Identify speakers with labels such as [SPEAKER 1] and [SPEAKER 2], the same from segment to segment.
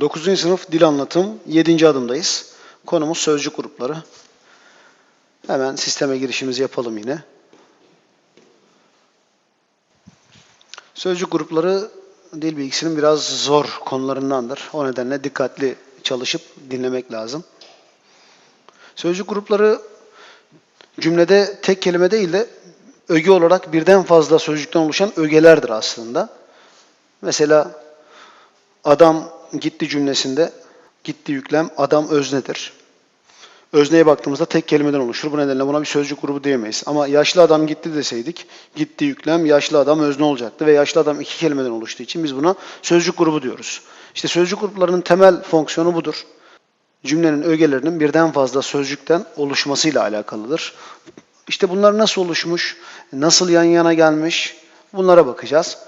[SPEAKER 1] 9. sınıf dil anlatım 7. adımdayız. Konumuz sözcük grupları. Hemen sisteme girişimizi yapalım yine. Sözcük grupları dil bilgisinin biraz zor konularındandır. O nedenle dikkatli çalışıp dinlemek lazım. Sözcük grupları cümlede tek kelime değil de öge olarak birden fazla sözcükten oluşan ögelerdir aslında. Mesela adam gitti cümlesinde gitti yüklem adam öznedir. Özneye baktığımızda tek kelimeden oluşur. Bu nedenle buna bir sözcük grubu diyemeyiz. Ama yaşlı adam gitti deseydik gitti yüklem yaşlı adam özne olacaktı ve yaşlı adam iki kelimeden oluştuğu için biz buna sözcük grubu diyoruz. İşte sözcük gruplarının temel fonksiyonu budur. Cümlenin ögelerinin birden fazla sözcükten oluşmasıyla alakalıdır. İşte bunlar nasıl oluşmuş, nasıl yan yana gelmiş bunlara bakacağız.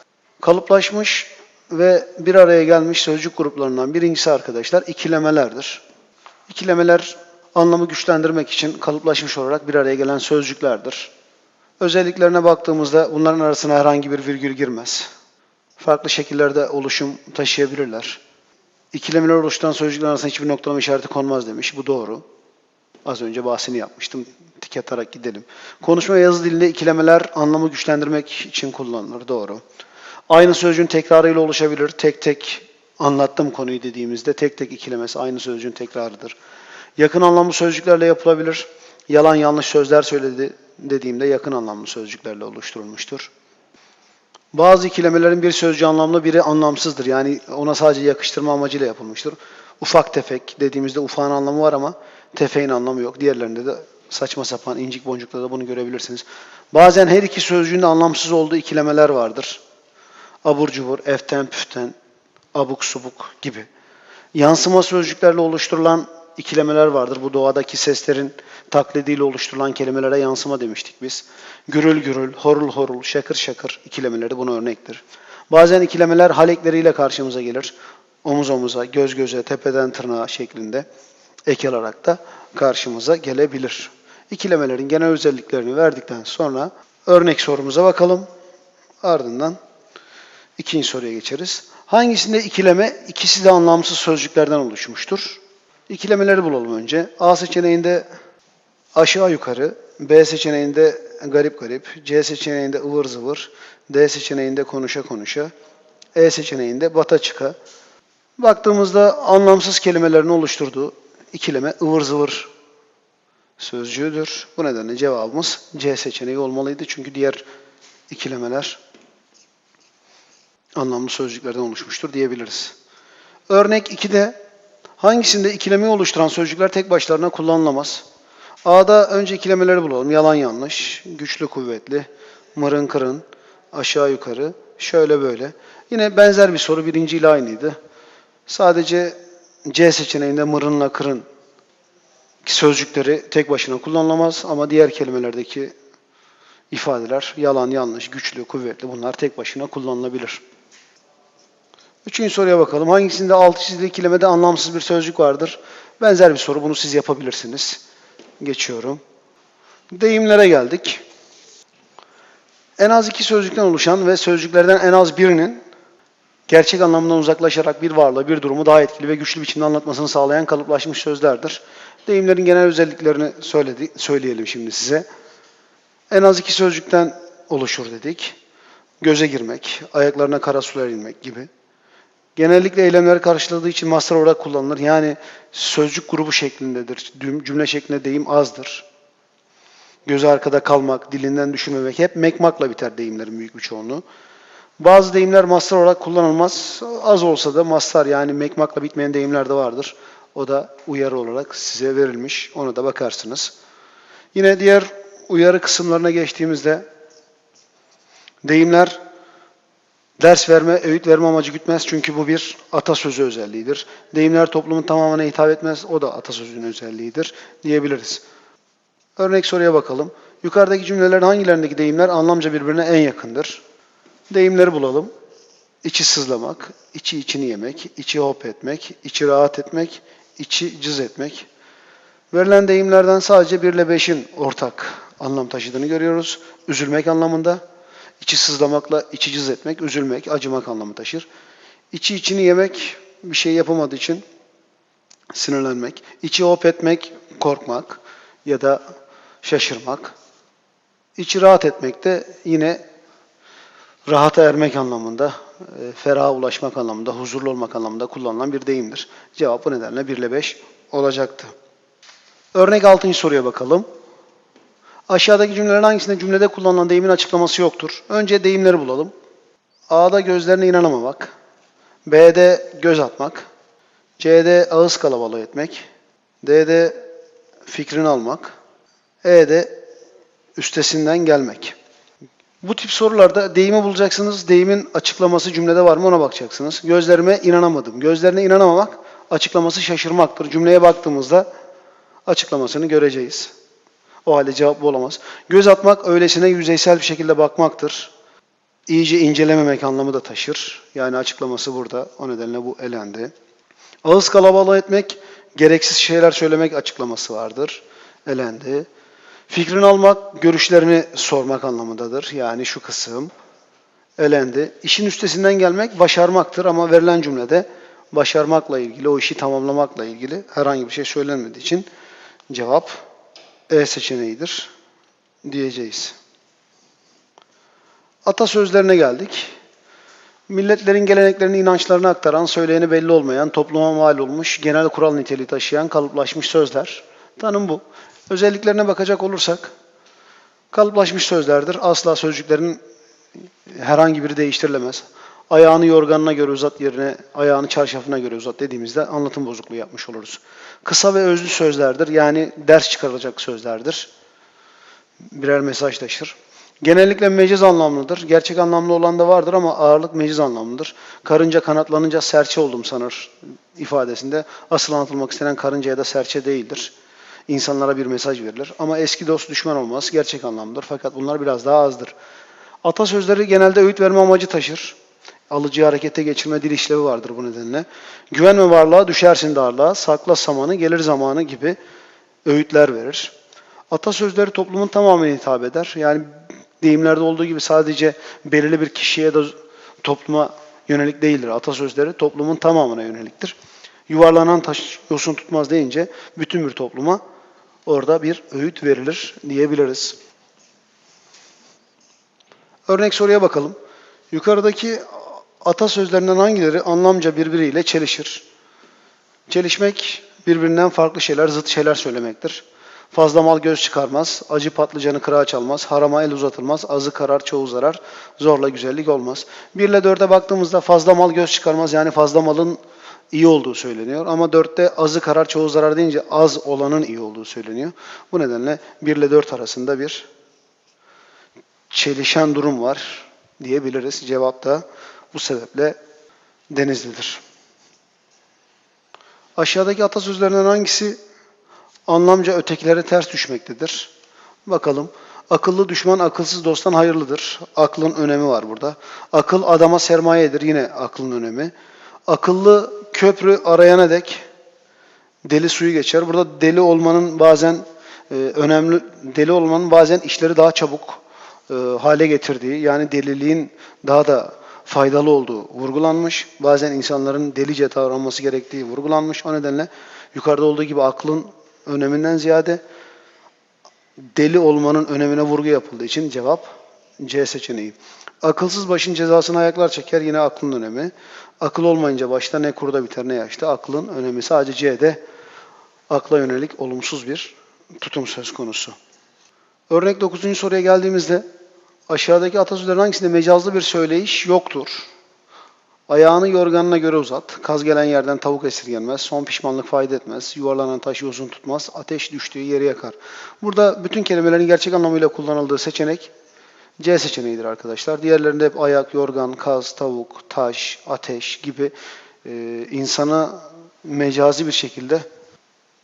[SPEAKER 1] Kalıplaşmış ve bir araya gelmiş sözcük gruplarından birincisi arkadaşlar ikilemelerdir. İkilemeler anlamı güçlendirmek için kalıplaşmış olarak bir araya gelen sözcüklerdir. Özelliklerine baktığımızda bunların arasına herhangi bir virgül girmez. Farklı şekillerde oluşum taşıyabilirler. İkilemeler oluşturan sözcükler arasında hiçbir noktalama işareti konmaz demiş. Bu doğru. Az önce bahsini yapmıştım. Tik atarak gidelim. Konuşma ve yazı dilinde ikilemeler anlamı güçlendirmek için kullanılır. Doğru. Aynı sözcüğün tekrarıyla oluşabilir. Tek tek anlattım konuyu dediğimizde tek tek ikilemesi aynı sözcüğün tekrarıdır. Yakın anlamlı sözcüklerle yapılabilir. Yalan yanlış sözler söyledi dediğimde yakın anlamlı sözcüklerle oluşturulmuştur. Bazı ikilemelerin bir sözcüğü anlamlı, biri anlamsızdır. Yani ona sadece yakıştırma amacıyla yapılmıştır. Ufak tefek dediğimizde ufağın anlamı var ama tefeğin anlamı yok. Diğerlerinde de saçma sapan incik boncukta da bunu görebilirsiniz. Bazen her iki sözcüğün de anlamsız olduğu ikilemeler vardır. Abur cubur, eften püften, abuk subuk gibi. Yansıma sözcüklerle oluşturulan ikilemeler vardır. Bu doğadaki seslerin taklidiyle oluşturulan kelimelere yansıma demiştik biz. Gürül gürül, horul horul, şakır şakır ikilemeleri buna örnektir. Bazen ikilemeler hal ekleriyle karşımıza gelir. Omuz omuza, göz göze, tepeden tırnağa şeklinde ek alarak da karşımıza gelebilir. İkilemelerin genel özelliklerini verdikten sonra örnek sorumuza bakalım. Ardından ikinci soruya geçeriz. Hangisinde ikileme ikisi de anlamsız sözcüklerden oluşmuştur? İkilemeleri bulalım önce. A seçeneğinde aşağı yukarı, B seçeneğinde garip garip, C seçeneğinde ıvır zıvır, D seçeneğinde konuşa konuşa, E seçeneğinde bata çıka. Baktığımızda anlamsız kelimelerin oluşturduğu ikileme ıvır zıvır sözcüğüdür. Bu nedenle cevabımız C seçeneği olmalıydı. Çünkü diğer ikilemeler anlamlı sözcüklerden oluşmuştur diyebiliriz. Örnek 2'de hangisinde ikilemeyi oluşturan sözcükler tek başlarına kullanılamaz? A'da önce ikilemeleri bulalım. Yalan yanlış, güçlü kuvvetli, mırın kırın, aşağı yukarı, şöyle böyle. Yine benzer bir soru birinciyle aynıydı. Sadece C seçeneğinde mırınla kırın sözcükleri tek başına kullanılamaz ama diğer kelimelerdeki ifadeler yalan, yanlış, güçlü, kuvvetli bunlar tek başına kullanılabilir. Üçüncü soruya bakalım. Hangisinde altı çizili ikilemede anlamsız bir sözcük vardır? Benzer bir soru. Bunu siz yapabilirsiniz. Geçiyorum. Deyimlere geldik. En az iki sözcükten oluşan ve sözcüklerden en az birinin gerçek anlamından uzaklaşarak bir varlığı, bir durumu daha etkili ve güçlü biçimde anlatmasını sağlayan kalıplaşmış sözlerdir. Deyimlerin genel özelliklerini söyledi, söyleyelim şimdi size. En az iki sözcükten oluşur dedik. Göze girmek, ayaklarına kara sular inmek gibi. Genellikle eylemleri karşıladığı için mastar olarak kullanılır. Yani sözcük grubu şeklindedir. Cümle şeklinde deyim azdır. Gözü arkada kalmak, dilinden düşürmemek hep mekmakla biter deyimlerin büyük bir çoğunluğu. Bazı deyimler mastar olarak kullanılmaz. Az olsa da mastar yani mekmakla bitmeyen deyimler de vardır. O da uyarı olarak size verilmiş. Ona da bakarsınız. Yine diğer uyarı kısımlarına geçtiğimizde deyimler ders verme, öğüt verme amacı gütmez çünkü bu bir atasözü özelliğidir. Deyimler toplumun tamamına hitap etmez, o da atasözünün özelliğidir diyebiliriz. Örnek soruya bakalım. Yukarıdaki cümlelerin hangilerindeki deyimler anlamca birbirine en yakındır? Deyimleri bulalım. İçi sızlamak, içi içini yemek, içi hop etmek, içi rahat etmek, içi cız etmek. Verilen deyimlerden sadece 1 ile 5'in ortak anlam taşıdığını görüyoruz. Üzülmek anlamında. İçi sızlamakla içi cız etmek, üzülmek, acımak anlamı taşır. İçi içini yemek bir şey yapamadığı için sinirlenmek. İçi hop etmek, korkmak ya da şaşırmak. İçi rahat etmek de yine rahata ermek anlamında, e, feraha ulaşmak anlamında, huzurlu olmak anlamında kullanılan bir deyimdir. Cevap bu nedenle 1 ile 5 olacaktı. Örnek 6. soruya bakalım. Aşağıdaki cümlelerin hangisinde cümlede kullanılan deyimin açıklaması yoktur? Önce deyimleri bulalım. A'da gözlerine inanamamak. B'de göz atmak. C'de ağız kalabalığı etmek. D'de fikrini almak. E'de üstesinden gelmek. Bu tip sorularda deyimi bulacaksınız. Deyimin açıklaması cümlede var mı ona bakacaksınız. Gözlerime inanamadım. Gözlerine inanamamak açıklaması şaşırmaktır. Cümleye baktığımızda açıklamasını göreceğiz. O halde cevap bu olamaz. Göz atmak öylesine yüzeysel bir şekilde bakmaktır. İyice incelememek anlamı da taşır. Yani açıklaması burada. O nedenle bu elendi. Ağız kalabalığı etmek, gereksiz şeyler söylemek açıklaması vardır. Elendi. Fikrini almak, görüşlerini sormak anlamındadır. Yani şu kısım elendi. İşin üstesinden gelmek başarmaktır ama verilen cümlede başarmakla ilgili, o işi tamamlamakla ilgili herhangi bir şey söylenmediği için cevap E seçeneğidir diyeceğiz. Atasözlerine geldik. Milletlerin geleneklerini, inançlarını aktaran, söyleyeni belli olmayan, topluma mal olmuş, genel kural niteliği taşıyan kalıplaşmış sözler. Tanım bu. Özelliklerine bakacak olursak, kalıplaşmış sözlerdir. Asla sözcüklerin herhangi biri değiştirilemez. Ayağını yorganına göre uzat yerine ayağını çarşafına göre uzat dediğimizde anlatım bozukluğu yapmış oluruz. Kısa ve özlü sözlerdir. Yani ders çıkarılacak sözlerdir. Birer mesaj taşır. Genellikle meciz anlamlıdır. Gerçek anlamlı olan da vardır ama ağırlık meciz anlamlıdır. Karınca kanatlanınca serçe oldum sanır ifadesinde. Asıl anlatılmak istenen karınca ya da serçe değildir. İnsanlara bir mesaj verilir. Ama eski dost düşman olmaz. Gerçek anlamdır. Fakat bunlar biraz daha azdır. Atasözleri genelde öğüt verme amacı taşır. Alıcıyı harekete geçirme dil işlevi vardır bu nedenle. Güvenme varlığa düşersin darlığa, sakla samanı gelir zamanı gibi öğütler verir. Atasözleri toplumun tamamına hitap eder. Yani deyimlerde olduğu gibi sadece belirli bir kişiye de topluma yönelik değildir. Atasözleri toplumun tamamına yöneliktir. Yuvarlanan taş yosun tutmaz deyince bütün bir topluma orada bir öğüt verilir diyebiliriz. Örnek soruya bakalım. Yukarıdaki atasözlerinden hangileri anlamca birbiriyle çelişir? Çelişmek birbirinden farklı şeyler, zıt şeyler söylemektir. Fazla mal göz çıkarmaz, acı patlıcanı kırağa çalmaz, harama el uzatılmaz, azı karar çoğu zarar, zorla güzellik olmaz. 1 ile 4'e baktığımızda fazla mal göz çıkarmaz yani fazla malın iyi olduğu söyleniyor. Ama 4'te azı karar çoğu zarar deyince az olanın iyi olduğu söyleniyor. Bu nedenle 1 ile 4 arasında bir çelişen durum var diyebiliriz. Cevap da bu sebeple Denizli'dir. Aşağıdaki atasözlerinden hangisi anlamca ötekilere ters düşmektedir? Bakalım. Akıllı düşman akılsız dosttan hayırlıdır. Aklın önemi var burada. Akıl adama sermayedir. Yine aklın önemi. Akıllı köprü arayana dek deli suyu geçer. Burada deli olmanın bazen e, önemli deli olmanın bazen işleri daha çabuk e, hale getirdiği yani deliliğin daha da faydalı olduğu vurgulanmış. Bazen insanların delice davranması gerektiği vurgulanmış. O nedenle yukarıda olduğu gibi aklın öneminden ziyade deli olmanın önemine vurgu yapıldığı için cevap C seçeneği. Akılsız başın cezasını ayaklar çeker yine aklın önemi. Akıl olmayınca başta ne kurda biter ne yaşta. Aklın önemi sadece C'de akla yönelik olumsuz bir tutum söz konusu. Örnek 9. soruya geldiğimizde aşağıdaki atasözlerin hangisinde mecazlı bir söyleyiş yoktur? Ayağını yorganına göre uzat. Kaz gelen yerden tavuk esirgenmez. Son pişmanlık fayda etmez. Yuvarlanan taşı uzun tutmaz. Ateş düştüğü yeri yakar. Burada bütün kelimelerin gerçek anlamıyla kullanıldığı seçenek C seçeneğidir arkadaşlar. Diğerlerinde hep ayak, yorgan, kaz, tavuk, taş, ateş gibi e, insana mecazi bir şekilde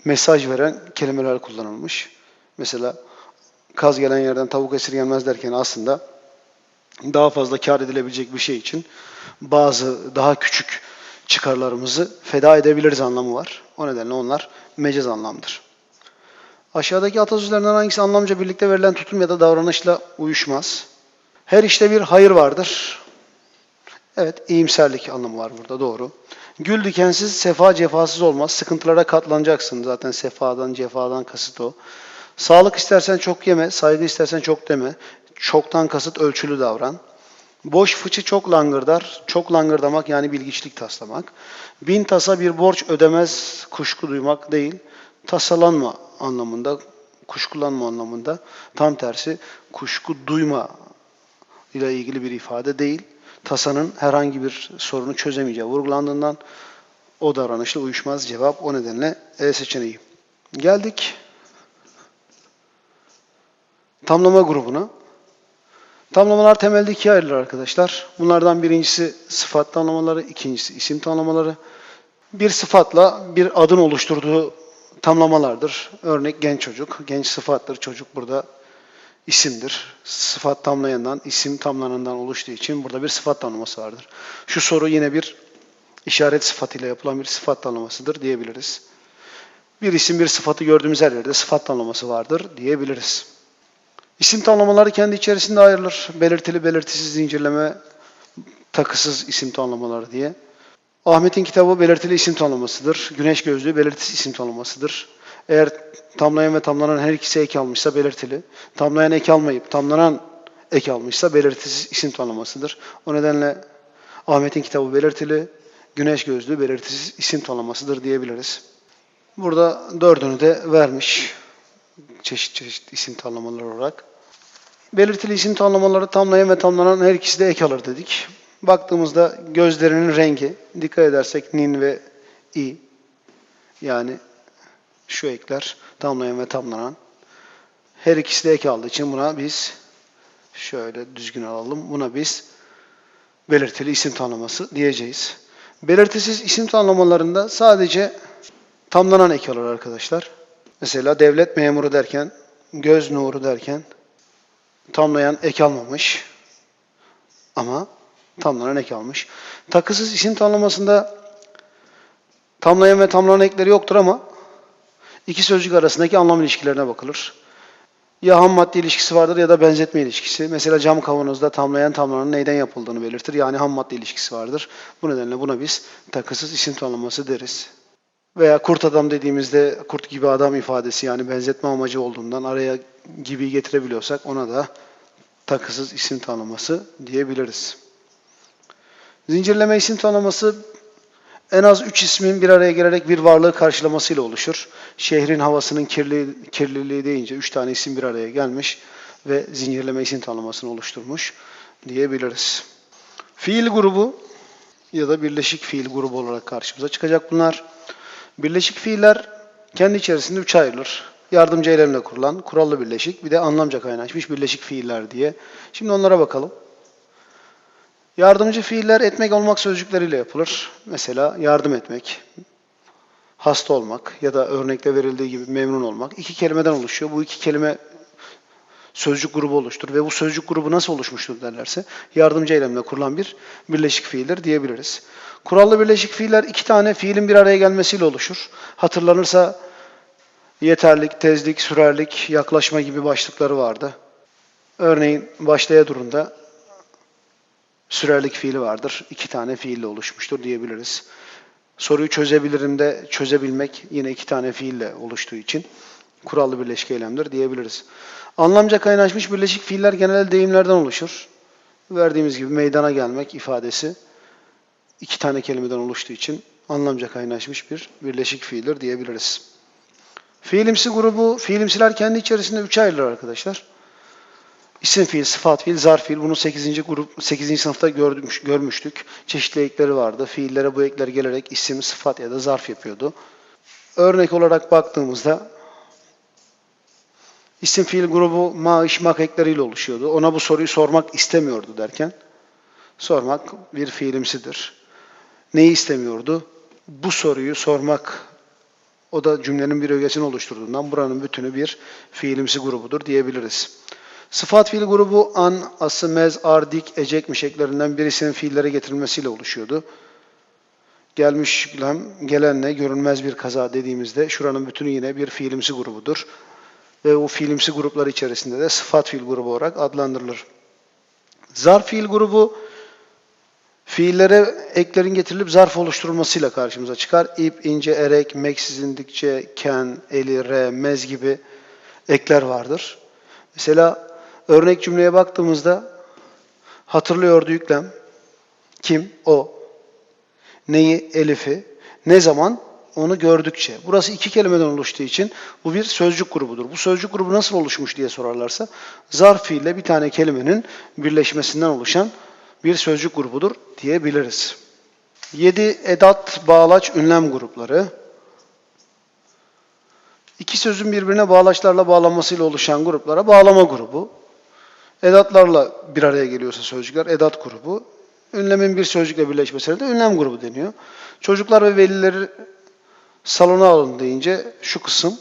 [SPEAKER 1] mesaj veren kelimeler kullanılmış. Mesela kaz gelen yerden tavuk esirgenmez derken aslında daha fazla kar edilebilecek bir şey için bazı daha küçük çıkarlarımızı feda edebiliriz anlamı var. O nedenle onlar mecaz anlamdır. Aşağıdaki atasözlerinden hangisi anlamca birlikte verilen tutum ya da davranışla uyuşmaz? Her işte bir hayır vardır. Evet, iyimserlik anlamı var burada doğru. Gül dikensiz, sefa cefasız olmaz. Sıkıntılara katlanacaksın. Zaten sefadan, cefadan kasıt o. Sağlık istersen çok yeme, saygı istersen çok deme. Çoktan kasıt ölçülü davran. Boş fıçı çok langırdar. Çok langırdamak yani bilgiçlik taslamak. Bin tasa bir borç ödemez kuşku duymak değil. Tasalanma anlamında, kuşkulanma anlamında. Tam tersi kuşku duyma ile ilgili bir ifade değil. Tasanın herhangi bir sorunu çözemeyeceği vurgulandığından o davranışla uyuşmaz cevap. O nedenle E seçeneği. Geldik tamlama grubuna. Tamlamalar temelde ikiye ayrılır arkadaşlar. Bunlardan birincisi sıfat tamlamaları, ikincisi isim tamlamaları. Bir sıfatla bir adın oluşturduğu tamlamalardır. Örnek genç çocuk, genç sıfattır. Çocuk burada isimdir. Sıfat tamlayandan, isim tamlanandan oluştuğu için burada bir sıfat tamlaması vardır. Şu soru yine bir işaret sıfatıyla yapılan bir sıfat tamlamasıdır diyebiliriz. Bir isim bir sıfatı gördüğümüz her yerde sıfat tamlaması vardır diyebiliriz. İsim tamlamaları kendi içerisinde ayrılır. Belirtili, belirtisiz zincirleme, takısız isim tamlamaları diye. Ahmet'in kitabı belirtili isim tanımlamasıdır. Güneş gözlüğü belirtisiz isim tanımlamasıdır. Eğer tamlayan ve tamlanan her ikisi ek almışsa belirtili. Tamlayan ek almayıp tamlanan ek almışsa belirtisiz isim tanımlamasıdır. O nedenle Ahmet'in kitabı belirtili, güneş gözlüğü belirtisiz isim tanımlamasıdır diyebiliriz. Burada dördünü de vermiş çeşit çeşit isim tanımlamaları olarak. Belirtili isim tanımlamaları tamlayan ve tamlanan her ikisi de ek alır dedik. Baktığımızda gözlerinin rengi, dikkat edersek nin ve i yani şu ekler tamlayan ve tamlanan her ikisi de ek aldığı için buna biz şöyle düzgün alalım. Buna biz belirtili isim tanımlaması diyeceğiz. Belirtisiz isim tanımlamalarında sadece tamlanan ek alır arkadaşlar. Mesela devlet memuru derken, göz nuru derken tamlayan ek almamış ama tamlanan ek almış. Takısız isim tamlamasında tamlayan ve tamlanan ekleri yoktur ama iki sözcük arasındaki anlam ilişkilerine bakılır. Ya ham madde ilişkisi vardır ya da benzetme ilişkisi. Mesela cam kavanozda tamlayan tamlananın neyden yapıldığını belirtir. Yani ham madde ilişkisi vardır. Bu nedenle buna biz takısız isim tanımlaması deriz. Veya kurt adam dediğimizde kurt gibi adam ifadesi yani benzetme amacı olduğundan araya gibi getirebiliyorsak ona da takısız isim tanımlaması diyebiliriz. Zincirleme isim tanımlaması en az üç ismin bir araya gelerek bir varlığı karşılamasıyla oluşur. Şehrin havasının kirli, kirliliği deyince üç tane isim bir araya gelmiş ve zincirleme isim tanımlamasını oluşturmuş diyebiliriz. Fiil grubu ya da birleşik fiil grubu olarak karşımıza çıkacak bunlar. Birleşik fiiller kendi içerisinde üç ayrılır. Yardımcı eylemle kurulan, kurallı birleşik, bir de anlamca kaynaşmış birleşik fiiller diye. Şimdi onlara bakalım. Yardımcı fiiller etmek olmak sözcükleriyle yapılır. Mesela yardım etmek, hasta olmak ya da örnekte verildiği gibi memnun olmak. iki kelimeden oluşuyor. Bu iki kelime sözcük grubu oluştur ve bu sözcük grubu nasıl oluşmuştur derlerse yardımcı eylemle kurulan bir birleşik fiildir diyebiliriz. Kurallı birleşik fiiller iki tane fiilin bir araya gelmesiyle oluşur. Hatırlanırsa yeterlik, tezlik, sürerlik, yaklaşma gibi başlıkları vardı. Örneğin başlaya durumda sürerlik fiili vardır. İki tane fiille oluşmuştur diyebiliriz. Soruyu çözebilirim de çözebilmek yine iki tane fiille oluştuğu için kurallı birleşik eylemdir diyebiliriz. Anlamca kaynaşmış birleşik fiiller genelde deyimlerden oluşur. Verdiğimiz gibi meydana gelmek ifadesi iki tane kelimeden oluştuğu için anlamca kaynaşmış bir birleşik fiildir diyebiliriz. Fiilimsi grubu, fiilimsiler kendi içerisinde üçe ayrılır arkadaşlar. İsim fiil, sıfat fiil, zarf fiil. Bunu 8. grup 8. sınıfta gördük, görmüştük. Çeşitli ekleri vardı. Fiillere bu ekler gelerek isim, sıfat ya da zarf yapıyordu. Örnek olarak baktığımızda isim fiil grubu ma, iş, mak ekleriyle oluşuyordu. Ona bu soruyu sormak istemiyordu derken sormak bir fiilimsidir. Neyi istemiyordu? Bu soruyu sormak o da cümlenin bir ögesini oluşturduğundan buranın bütünü bir fiilimsi grubudur diyebiliriz. Sıfat fiil grubu an, ası, mez, ar, dik, ecek mişeklerinden birisinin fiillere getirilmesiyle oluşuyordu. Gelmiş gelenle görünmez bir kaza dediğimizde şuranın bütünü yine bir fiilimsi grubudur. Ve o fiilimsi gruplar içerisinde de sıfat fiil grubu olarak adlandırılır. Zarf fiil grubu Fiillere eklerin getirilip zarf oluşturulmasıyla karşımıza çıkar. İp, ince, erek, meksizindikçe, ken, eli, re, mez gibi ekler vardır. Mesela örnek cümleye baktığımızda hatırlıyordu yüklem. Kim? O. Neyi? Elif'i. Ne zaman? Onu gördükçe. Burası iki kelimeden oluştuğu için bu bir sözcük grubudur. Bu sözcük grubu nasıl oluşmuş diye sorarlarsa zarf fiille bir tane kelimenin birleşmesinden oluşan bir sözcük grubudur diyebiliriz. 7 edat, bağlaç, ünlem grupları. İki sözün birbirine bağlaçlarla bağlanmasıyla oluşan gruplara bağlama grubu. Edatlarla bir araya geliyorsa sözcükler edat grubu. Ünlemin bir sözcükle birleşmesine de ünlem grubu deniyor. Çocuklar ve velileri salona alın deyince şu kısım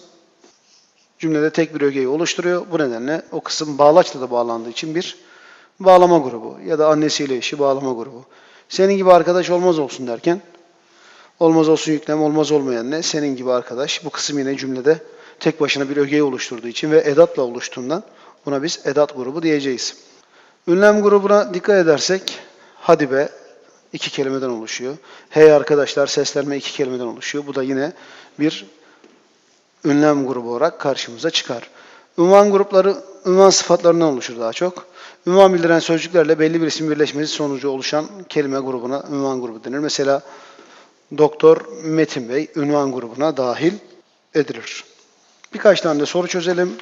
[SPEAKER 1] cümlede tek bir ögeyi oluşturuyor. Bu nedenle o kısım bağlaçla da bağlandığı için bir bağlama grubu ya da annesiyle eşi bağlama grubu. Senin gibi arkadaş olmaz olsun derken olmaz olsun yüklem olmaz olmayan ne? Senin gibi arkadaş. Bu kısım yine cümlede tek başına bir ögeyi oluşturduğu için ve edatla oluştuğundan buna biz edat grubu diyeceğiz. Ünlem grubuna dikkat edersek hadi be iki kelimeden oluşuyor. Hey arkadaşlar seslenme iki kelimeden oluşuyor. Bu da yine bir ünlem grubu olarak karşımıza çıkar. Ünvan grupları ünvan sıfatlarından oluşur daha çok. Ünvan bildiren sözcüklerle belli bir isim birleşmesi sonucu oluşan kelime grubuna ünvan grubu denir. Mesela Doktor Metin Bey ünvan grubuna dahil edilir. Birkaç tane de soru çözelim.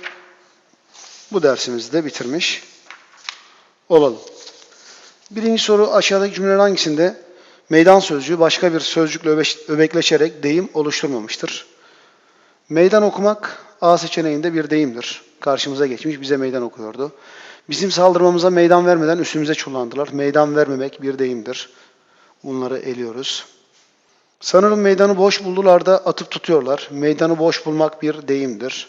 [SPEAKER 1] Bu dersimizi de bitirmiş olalım. Birinci soru aşağıdaki cümlelerin hangisinde meydan sözcüğü başka bir sözcükle öbekleşerek deyim oluşturmamıştır? Meydan okumak A seçeneğinde bir deyimdir. Karşımıza geçmiş bize meydan okuyordu. Bizim saldırmamıza meydan vermeden üstümüze çullandılar. Meydan vermemek bir deyimdir. Bunları eliyoruz. Sanırım meydanı boş buldular da atıp tutuyorlar. Meydanı boş bulmak bir deyimdir.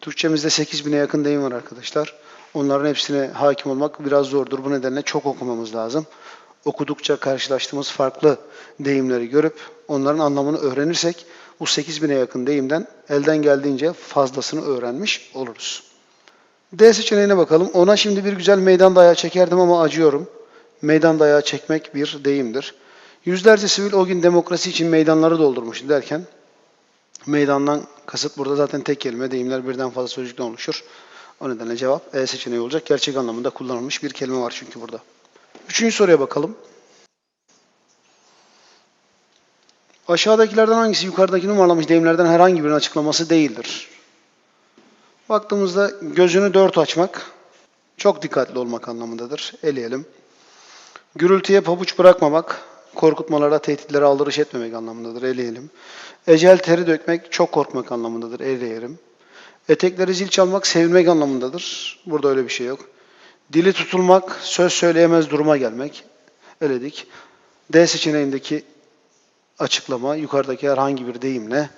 [SPEAKER 1] Türkçemizde 8000'e yakın deyim var arkadaşlar. Onların hepsine hakim olmak biraz zordur. Bu nedenle çok okumamız lazım. Okudukça karşılaştığımız farklı deyimleri görüp onların anlamını öğrenirsek bu 8000'e yakın deyimden elden geldiğince fazlasını öğrenmiş oluruz. D seçeneğine bakalım. Ona şimdi bir güzel meydan dayağı çekerdim ama acıyorum. Meydan dayağı çekmek bir deyimdir. Yüzlerce sivil o gün demokrasi için meydanları doldurmuş derken meydandan kasıt burada zaten tek kelime deyimler birden fazla sözcükten oluşur. O nedenle cevap E seçeneği olacak. Gerçek anlamında kullanılmış bir kelime var çünkü burada. Üçüncü soruya bakalım. Aşağıdakilerden hangisi yukarıdaki numaralanmış deyimlerden herhangi birinin açıklaması değildir? Baktığımızda gözünü dört açmak çok dikkatli olmak anlamındadır. Eleyelim. Gürültüye pabuç bırakmamak, korkutmalara, tehditlere aldırış etmemek anlamındadır. Eleyelim. Ecel teri dökmek, çok korkmak anlamındadır. Eleyelim. Etekleri zil çalmak, sevilmek anlamındadır. Burada öyle bir şey yok. Dili tutulmak, söz söyleyemez duruma gelmek. Eledik. D seçeneğindeki açıklama yukarıdaki herhangi bir deyimle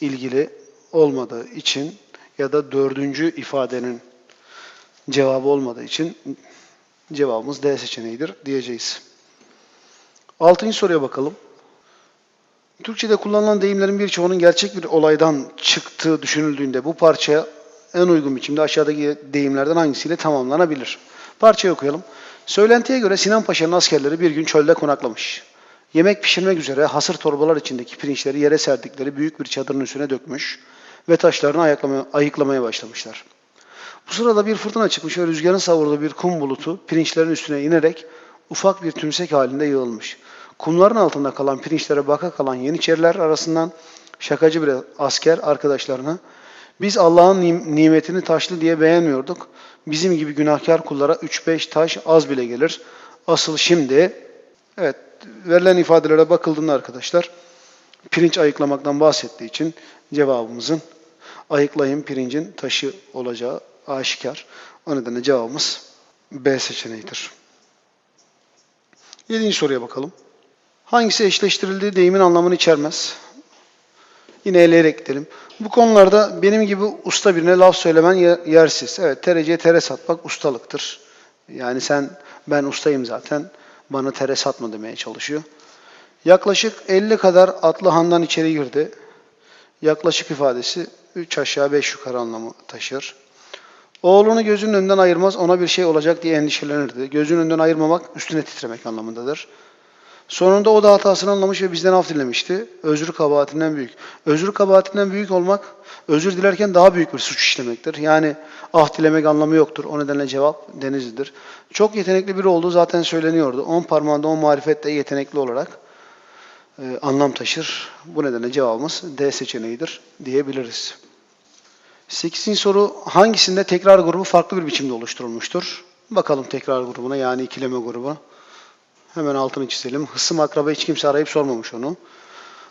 [SPEAKER 1] ilgili olmadığı için ya da dördüncü ifadenin cevabı olmadığı için cevabımız D seçeneğidir diyeceğiz. Altıncı soruya bakalım. Türkçe'de kullanılan deyimlerin birçoğunun gerçek bir olaydan çıktığı düşünüldüğünde bu parçaya en uygun biçimde aşağıdaki deyimlerden hangisiyle tamamlanabilir? Parçayı okuyalım. Söylentiye göre Sinan Paşa'nın askerleri bir gün çölde konaklamış. Yemek pişirmek üzere hasır torbalar içindeki pirinçleri yere serdikleri büyük bir çadırın üstüne dökmüş ve taşlarını ayıklamaya başlamışlar. Bu sırada bir fırtına çıkmış ve rüzgarın savurduğu bir kum bulutu pirinçlerin üstüne inerek ufak bir tümsek halinde yığılmış. Kumların altında kalan pirinçlere baka kalan Yeniçeriler arasından şakacı bir asker arkadaşlarına biz Allah'ın nim- nimetini taşlı diye beğenmiyorduk. Bizim gibi günahkar kullara 3-5 taş az bile gelir. Asıl şimdi evet verilen ifadelere bakıldığında arkadaşlar pirinç ayıklamaktan bahsettiği için cevabımızın ayıklayın pirincin taşı olacağı aşikar. O nedenle cevabımız B seçeneğidir. Yedinci soruya bakalım. Hangisi eşleştirildiği deyimin anlamını içermez? Yine eleyerek gidelim. Bu konularda benim gibi usta birine laf söylemen ye- yersiz. Evet, tereciye tere satmak ustalıktır. Yani sen, ben ustayım zaten, bana tere satma demeye çalışıyor. Yaklaşık 50 kadar atlı handan içeri girdi. Yaklaşık ifadesi 3 aşağı 5 yukarı anlamı taşır. Oğlunu gözünün önünden ayırmaz, ona bir şey olacak diye endişelenirdi. Gözünün önünden ayırmamak üstüne titremek anlamındadır. Sonunda o da hatasını anlamış ve bizden af dilemişti. Özür kabahatinden büyük. Özür kabahatinden büyük olmak, özür dilerken daha büyük bir suç işlemektir. Yani af dilemek anlamı yoktur. O nedenle cevap Denizli'dir. Çok yetenekli biri olduğu zaten söyleniyordu. On parmağında on marifetle yetenekli olarak e, anlam taşır. Bu nedenle cevabımız D seçeneğidir diyebiliriz. 8. soru hangisinde tekrar grubu farklı bir biçimde oluşturulmuştur? Bakalım tekrar grubuna yani ikileme grubu. Hemen altını çizelim. Hısım akraba hiç kimse arayıp sormamış onu.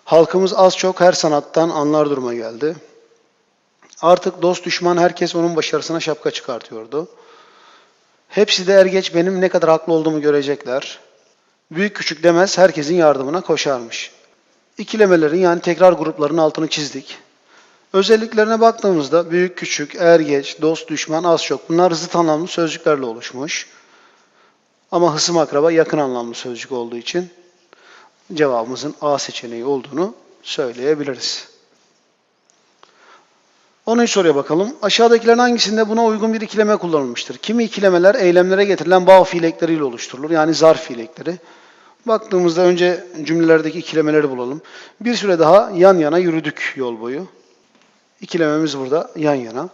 [SPEAKER 1] Halkımız az çok her sanattan anlar duruma geldi. Artık dost düşman herkes onun başarısına şapka çıkartıyordu. Hepsi de er geç benim ne kadar haklı olduğumu görecekler. Büyük küçük demez herkesin yardımına koşarmış. İkilemelerin yani tekrar gruplarının altını çizdik. Özelliklerine baktığımızda büyük küçük, er geç, dost düşman az çok bunlar zıt anlamlı sözcüklerle oluşmuş. Ama hısım akraba yakın anlamlı sözcük olduğu için cevabımızın A seçeneği olduğunu söyleyebiliriz. 13 soruya bakalım. Aşağıdakilerin hangisinde buna uygun bir ikileme kullanılmıştır? Kimi ikilemeler eylemlere getirilen bağ fiilekleriyle oluşturulur. Yani zarf fiilekleri. Baktığımızda önce cümlelerdeki ikilemeleri bulalım. Bir süre daha yan yana yürüdük yol boyu. İkilememiz burada yan yana.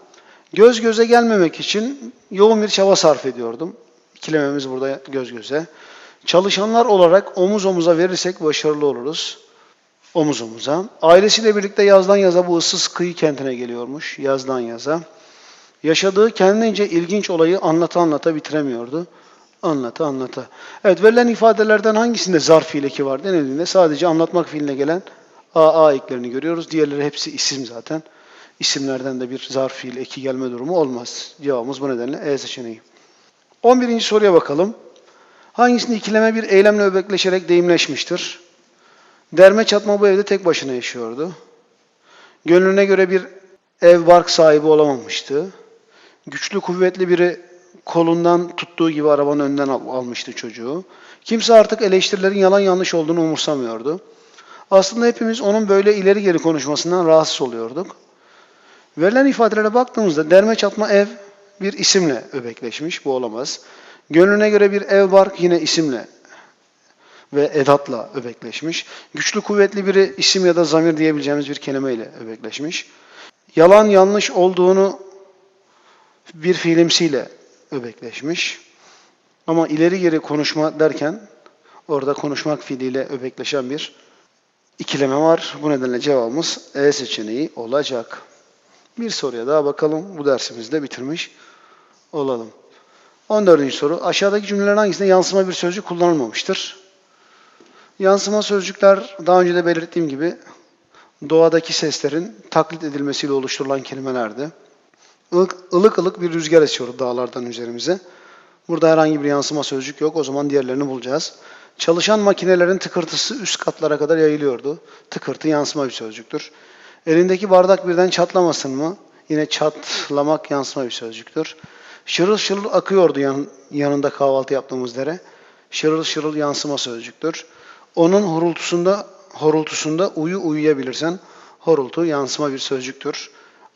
[SPEAKER 1] Göz göze gelmemek için yoğun bir çaba sarf ediyordum. İkilememiz burada göz göze. Çalışanlar olarak omuz omuza verirsek başarılı oluruz. Omuz omuza. Ailesiyle birlikte yazdan yaza bu ıssız kıyı kentine geliyormuş. Yazdan yaza. Yaşadığı kendince ilginç olayı anlata anlata bitiremiyordu. Anlata anlata. Evet verilen ifadelerden hangisinde zarf fiileki var denildiğinde sadece anlatmak fiiline gelen AA eklerini görüyoruz. Diğerleri hepsi isim zaten. İsimlerden de bir zarf fiil eki gelme durumu olmaz. Cevabımız bu nedenle E seçeneği. 11. soruya bakalım. Hangisinde ikileme bir eylemle öbekleşerek deyimleşmiştir? Derme çatma bu evde tek başına yaşıyordu. Gönlüne göre bir ev bark sahibi olamamıştı. Güçlü kuvvetli biri kolundan tuttuğu gibi arabanın önünden al- almıştı çocuğu. Kimse artık eleştirilerin yalan yanlış olduğunu umursamıyordu. Aslında hepimiz onun böyle ileri geri konuşmasından rahatsız oluyorduk. Verilen ifadelere baktığımızda derme çatma ev bir isimle öbekleşmiş. Bu olamaz. Gönlüne göre bir ev bark yine isimle ve edatla öbekleşmiş. Güçlü kuvvetli biri isim ya da zamir diyebileceğimiz bir kelimeyle öbekleşmiş. Yalan yanlış olduğunu bir fiilimsiyle öbekleşmiş. Ama ileri geri konuşma derken orada konuşmak fiiliyle öbekleşen bir ikileme var. Bu nedenle cevabımız E seçeneği olacak. Bir soruya daha bakalım. Bu dersimizi de bitirmiş olalım. 14. soru. Aşağıdaki cümlelerin hangisinde yansıma bir sözcük kullanılmamıştır? Yansıma sözcükler daha önce de belirttiğim gibi doğadaki seslerin taklit edilmesiyle oluşturulan kelimelerdi. Ilık ılık, ılık bir rüzgar esiyordu dağlardan üzerimize. Burada herhangi bir yansıma sözcük yok. O zaman diğerlerini bulacağız. Çalışan makinelerin tıkırtısı üst katlara kadar yayılıyordu. Tıkırtı yansıma bir sözcüktür. Elindeki bardak birden çatlamasın mı? Yine çatlamak yansıma bir sözcüktür. Şırıl şırıl akıyordu yan, yanında kahvaltı yaptığımız dere. Şırıl şırıl yansıma sözcüktür. Onun horultusunda horultusunda uyu uyuyabilirsen horultu yansıma bir sözcüktür.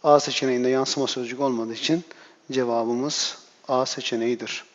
[SPEAKER 1] A seçeneğinde yansıma sözcük olmadığı için cevabımız A seçeneğidir.